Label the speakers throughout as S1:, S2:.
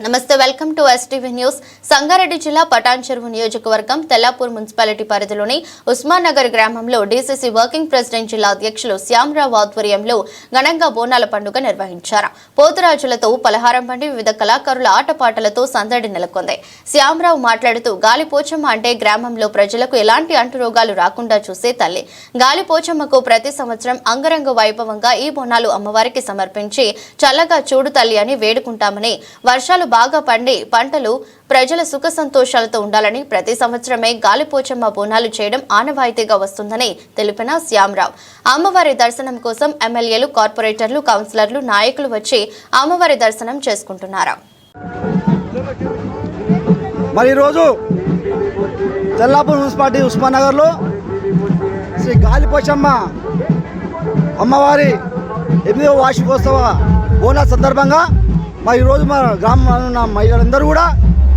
S1: నమస్తే welcome to STV news Sangareddy జిల్లా పటాన్ చెరువు నియోజకవర్గం తెల్లాపూర్ మున్సిపాలిటీ పరిధిలోని ఉస్మాన్ నగర్ గ్రామంలో డీసీసీ వర్కింగ్ ప్రెసిడెంట్ జిల్లా అధ్యక్షులు శ్యామరావు ఆధ్వర్యంలో ఘనంగా బోనాల పండుగ నిర్వహించారు. పోతురాజులతో పలహారం పండి వివిధ కళాకారుల ఆటపాటలతో సందడి నెలకొంది. శ్యామరావు మాట్లాడుతూ గాలిపోచమ్మ అంటే గ్రామంలో ప్రజలకు ఎలాంటి అంటురోగాలు రాకుండా చూసే తల్లి. గాలిపోచమ్మకు ప్రతి సంవత్సరం అంగరంగ వైభవంగా ఈ బోనాలు అమ్మవారికి సమర్పించి చల్లగా చూడు తల్లి అని వేడుకుంటామని వర్షాలు బాగా పండి పంటలు ప్రజల సుఖ సంతోషాలతో ఉండాలని ప్రతి సంవత్సరమే గాలిపోచమ్మ బోనాలు చేయడం ఆనవాయితీగా వస్తుందని తెలిపిన శ్యామరావు. అమ్మవారి దర్శనం కోసం ఎమ్మెల్యేలు కార్పొరేటర్లు కౌన్సిలర్లు నాయకులు వచ్చి అమ్మవారి దర్శనం చేసుకుంటున్నారు?
S2: మరి ఈరోజు తెల్లాపూర్ మున్సిపాలిటీ ఉస్మాన్నగర్లో శ్రీ గాలిపోచమ్మ అమ్మవారి ఎనిమిదవ వార్షికోత్సవ బోనాల సందర్భంగా మరి ఈరోజు మా గ్రామంలో ఉన్న మహిళలందరూ కూడా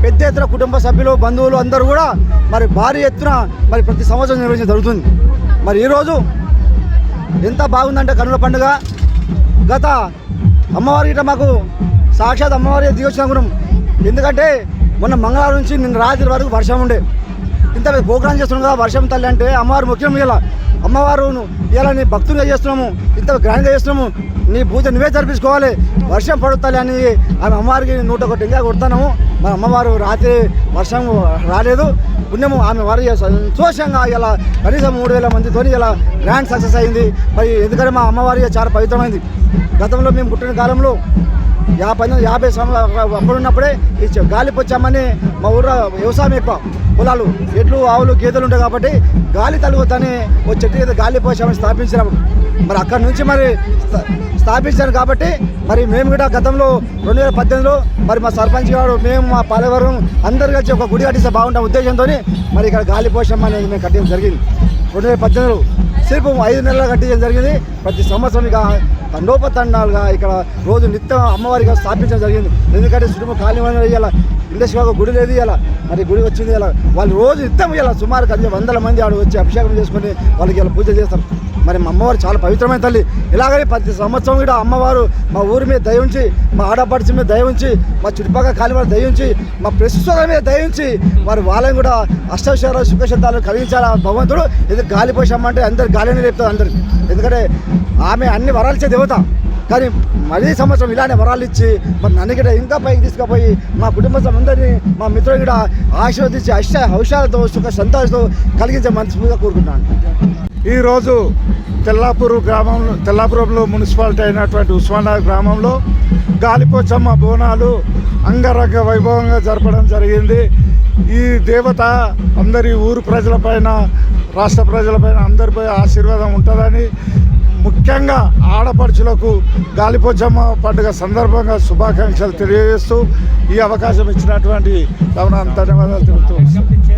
S2: పెద్ద ఎత్తున కుటుంబ సభ్యులు బంధువులు అందరూ కూడా మరి భారీ ఎత్తున మరి ప్రతి సంవత్సరం నిర్వహించడం జరుగుతుంది. మరి ఈరోజు ఎంత బాగుందంటే కనుల పండుగ. గత అమ్మవారి గిట్ట మాకు సాక్షాత్ అమ్మవారి దిగొచ్చిన గుణం ఎందుకంటే మొన్న మంగళవారం నుంచి నిన్న రాత్రి వరకు వర్షం ఉండే. ఇంత పెద్ద ప్రోగ్రాం చేస్తున్నాం కదా వర్షం తల్లి అంటే అమ్మవారు ముఖ్యం ఇలా అమ్మవారు ఇలా నీ భక్తులుగా చేస్తున్నాము? ఇంత గ్రాండ్గా చేస్తున్నాము. నీ పూజ నువ్వే జరిపించుకోవాలి. వర్షం పడుతుంది అని ఆమె అమ్మవారికి నూట ఒకటి ఇంకా కొడుతున్నాము. మన అమ్మవారు రాత్రి వర్షం రాలేదు. పుణ్యము ఆమె వారి సంతోషంగా ఇలా కనీసం మూడు వేల మందితో ఇలా గ్రాండ్ సక్సెస్ అయింది. మరి ఎందుకంటే మా అమ్మవారి చాలా పవిత్రమైంది. గతంలో మేము పుట్టిన కాలంలో యాభై యాభై సంవత్సరాలు అప్పుడున్నప్పుడే ఈ గాలి పొచ్చామని మా ఊర్లో వ్యవసాయం ఎక్కువ. పొలాలు ఎడ్లు ఆవులు గేదెలు ఉంటాయి కాబట్టి గాలి తలుగుతాని ఓ చెట్టు కింద గాలిపోచామని స్థాపించినాము మరి అక్కడ నుంచి మరి స్థా- కాబట్టి మరి మేము కూడా గతంలో రెండు వేల పద్దెనిమిదిలో మరి మా సర్పంచ్ గారు మేము మా పాలవరం అందరు కలిసి ఒక గుడి కట్టిస్తే బాగుంటాం ఉద్దేశంతో మరి ఇక్కడ గాలి పోషం అనేది మేము కట్టడం జరిగింది. రెండు వేల పద్దెనిమిదిలో సిర్పు ఐదు నెలలు కట్టించడం జరిగింది. ప్రతి సంవత్సరం ఇక తండోపతండాలుగా ఇక్కడ రోజు నిత్యం అమ్మవారిగా స్థాపించడం జరిగింది. ఎందుకంటే చుట్టూ ఖాళీ ఇవాళ ఇండస్ట్రీ ఒక గుడి లేదు ఇలా మరి గుడి వచ్చింది ఇలా వాళ్ళు రోజు నిత్యం ఇలా సుమారు కలిసి వందల మంది ఆడు వచ్చి అభిషేకం చేసుకొని వాళ్ళకి ఇలా పూజ చేస్తారు. మరి మా అమ్మవారు చాలా పవిత్రమైన తల్లి. ఇలాగనే ప్రతి సంవత్సరం కూడా అమ్మవారు మా ఊరి మీద దయ ఉంచి మా ఆడపడిచి మీద దయ ఉంచి మా చుట్టుపక్కల కాలి మీద దయ ఉంచి మా ప్రస్తుతం మీద దయ ఉంచి మరి వాళ్ళని కూడా అష్టవిషయాలు సుఖశబ్దాలు కలిగించాలి భగవంతుడు. ఇది గాలి పోసామంటే అందరు గాలిని లేపుతారు అందరికి ఎందుకంటే ఆమె అన్ని వరాలు దేవత. కానీ మళ్ళీ సంవత్సరం ఇలానే వరాలు ఇచ్చి మరి నన్ను కూడా ఇంకా పైకి తీసుకుపోయి మా కుటుంబ అందరినీ మా మిత్రులు కూడా ఆశీర్వదించి అష్ట హౌషాలతో సుఖ సంతోషంతో కలిగించే మనస్ఫూర్తిగా కోరుకుంటున్నాను.
S3: ఈరోజు తెల్లాపూర్ గ్రామంలో తెల్లాపురంలో మున్సిపాలిటీ అయినటువంటి ఉస్మానాబాద్ గ్రామంలో గాలిపోచమ్మ బోనాలు అంగరంగ వైభవంగా జరపడం జరిగింది. ఈ దేవత అందరి ఊరు ప్రజలపైన రాష్ట్ర ప్రజలపైన అందరిపై ఆశీర్వాదం ఉంటుందని ముఖ్యంగా ఆడపడుచులకు గాలిపోచమ్మ పండుగ సందర్భంగా శుభాకాంక్షలు తెలియజేస్తూ ఈ అవకాశం ఇచ్చినటువంటి రమణ ధన్యవాదాలు తెలుపుతూ